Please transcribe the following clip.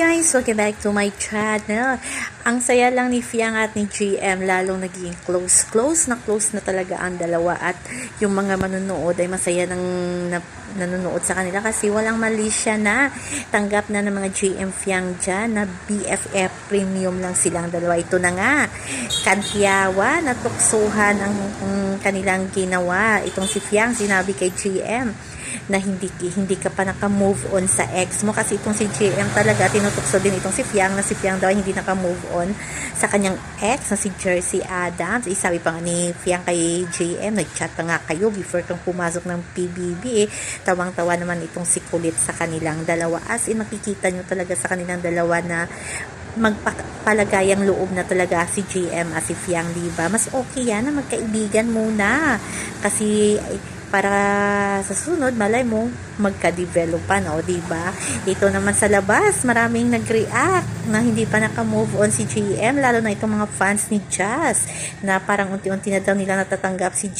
guys! Welcome back to my channel. Ang saya lang ni Fiang at ni GM lalong naging close. Close na close na talaga ang dalawa at yung mga manonood ay masaya ng na, nanonood sa kanila kasi walang mali siya na tanggap na ng mga GM Fiang dyan na BFF premium lang silang dalawa. Ito na nga, kantiyawa, natuksuhan ang, ang kanilang ginawa. Itong si Fiang sinabi kay GM na hindi hindi ka pa naka-move on sa ex mo kasi itong si JM talaga tinutukso din itong si Fiang na si Fiang daw hindi naka-move on sa kanyang ex na si Jersey Adams. Eh, sabi pa nga ni Fiang kay JM, nag-chat pa nga kayo before kang pumasok ng PBB. Eh. Tawang-tawa naman itong si Kulit sa kanilang dalawa. As in, nakikita nyo talaga sa kanilang dalawa na magpalagayang loob na talaga si JM at si Fiang, di ba? Mas okay yan na magkaibigan muna. Kasi para sa sunod, malay mo, magka-developan, o, di ba? Ito naman sa labas, maraming nag-react na hindi pa naka-move on si JM, lalo na itong mga fans ni Jazz, na parang unti-unti na daw nila natatanggap si